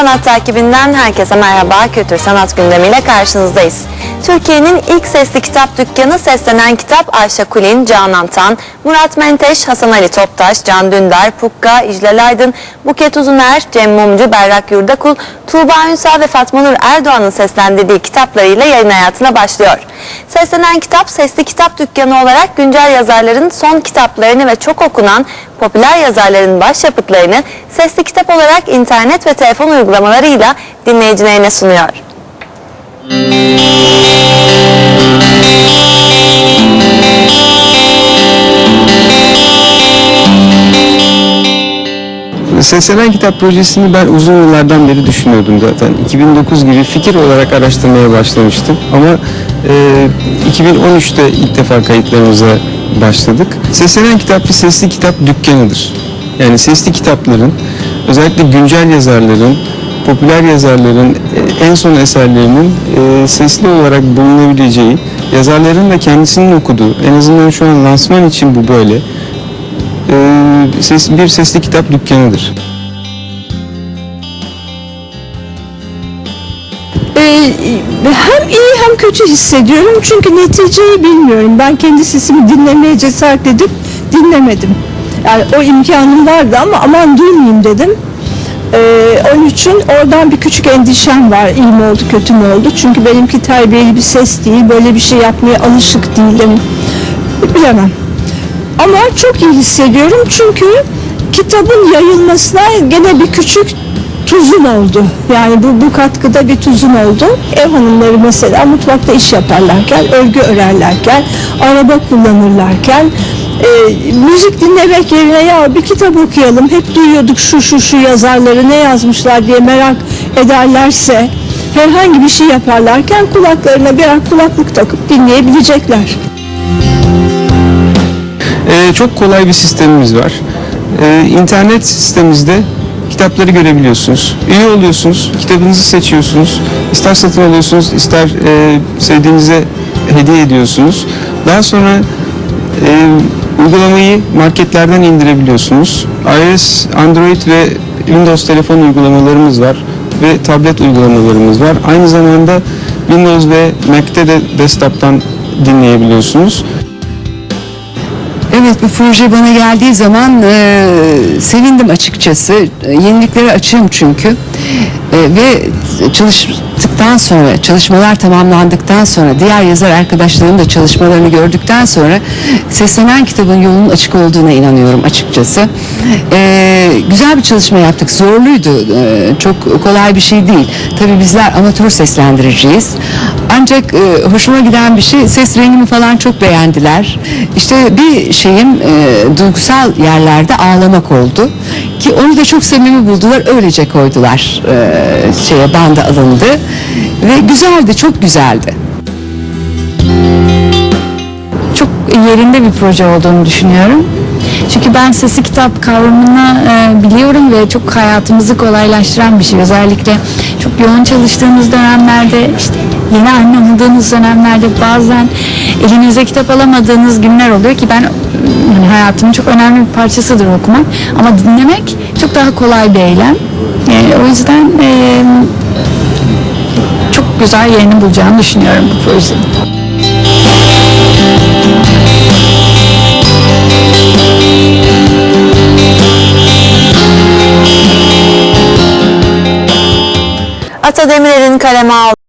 Sanat takibinden herkese merhaba. Kültür sanat gündemiyle karşınızdayız. Türkiye'nin ilk sesli kitap dükkanı Seslenen Kitap Ayşe Kulin, Canan Tan, Murat Menteş, Hasan Ali Toptaş, Can Dündar, Pukka, İclal Aydın, Buket Uzuner, Cem Mumcu, Berrak Yurdakul, Tuğba Ünsal ve Fatma Nur Erdoğan'ın seslendirdiği kitaplarıyla yayın hayatına başlıyor. Seslenen Kitap, sesli kitap dükkanı olarak güncel yazarların son kitaplarını ve çok okunan popüler yazarların başyapıtlarını sesli kitap olarak internet ve telefon uygulamalarıyla dinleyicilerine sunuyor. Seslenen Kitap projesini ben uzun yıllardan beri düşünüyordum zaten. 2009 gibi fikir olarak araştırmaya başlamıştım. Ama e, 2013'te ilk defa kayıtlarımıza başladık. Seslenen Kitap bir sesli kitap dükkanıdır. Yani sesli kitapların, özellikle güncel yazarların, popüler yazarların e, en son eserlerinin e, sesli olarak bulunabileceği, yazarların da kendisinin okuduğu, en azından şu an lansman için bu böyle, e, ses, bir sesli kitap dükkanıdır. Ee, hem iyi hem kötü hissediyorum çünkü neticeyi bilmiyorum. Ben kendi sesimi dinlemeye cesaret edip dinlemedim. Yani o imkanım vardı ama aman duymayayım dedim. Ee, onun için oradan bir küçük endişem var. İyi mi oldu kötü mü oldu? Çünkü benimki terbiyeli bir ses değil. Böyle bir şey yapmaya alışık değilim. Bilemem. Ama çok iyi hissediyorum çünkü kitabın yayılmasına gene bir küçük tuzum oldu. Yani bu, bu katkıda bir tuzum oldu. Ev hanımları mesela mutfakta iş yaparlarken, örgü örerlerken, araba kullanırlarken, e, müzik dinlemek yerine ya bir kitap okuyalım, hep duyuyorduk şu şu şu yazarları ne yazmışlar diye merak ederlerse, herhangi bir şey yaparlarken kulaklarına birer kulaklık takıp dinleyebilecekler. Ee, çok kolay bir sistemimiz var. Ee, internet sitemimizde kitapları görebiliyorsunuz. Üye oluyorsunuz, kitabınızı seçiyorsunuz. İster satın alıyorsunuz, ister e, sevdiğinize hediye ediyorsunuz. Daha sonra e, uygulamayı marketlerden indirebiliyorsunuz. iOS, Android ve Windows telefon uygulamalarımız var ve tablet uygulamalarımız var. Aynı zamanda Windows ve Mac'te de desktop'tan dinleyebiliyorsunuz. Evet bu proje bana geldiği zaman e, sevindim açıkçası. E, Yeniliklere açığım çünkü. E, ve çalıştıktan sonra, çalışmalar tamamlandıktan sonra, diğer yazar arkadaşlarımın da çalışmalarını gördükten sonra seslenen kitabın yolunun açık olduğuna inanıyorum açıkçası. E, güzel bir çalışma yaptık. Zorluydu. E, çok kolay bir şey değil. Tabii bizler amatör seslendiriciyiz. Ancak e, hoşuma giden bir şey ses rengimi falan çok beğendiler. İşte bir şeyim e, duygusal yerlerde ağlamak oldu. Ki onu da çok samimi buldular. Öylece koydular. E, şeye banda alındı. Ve güzeldi, çok güzeldi. çok yerinde bir proje olduğunu düşünüyorum. Çünkü ben sesi kitap kavramını e, biliyorum ve çok hayatımızı kolaylaştıran bir şey. Özellikle çok yoğun çalıştığınız dönemlerde, işte yeni anne olduğunuz dönemlerde bazen elinize kitap alamadığınız günler oluyor ki ben hani hayatımın çok önemli bir parçasıdır okumak. Ama dinlemek çok daha kolay bir eylem. E, o yüzden e, çok güzel yerini bulacağını düşünüyorum bu projenin. Ata Demirer'in kaleme aldığı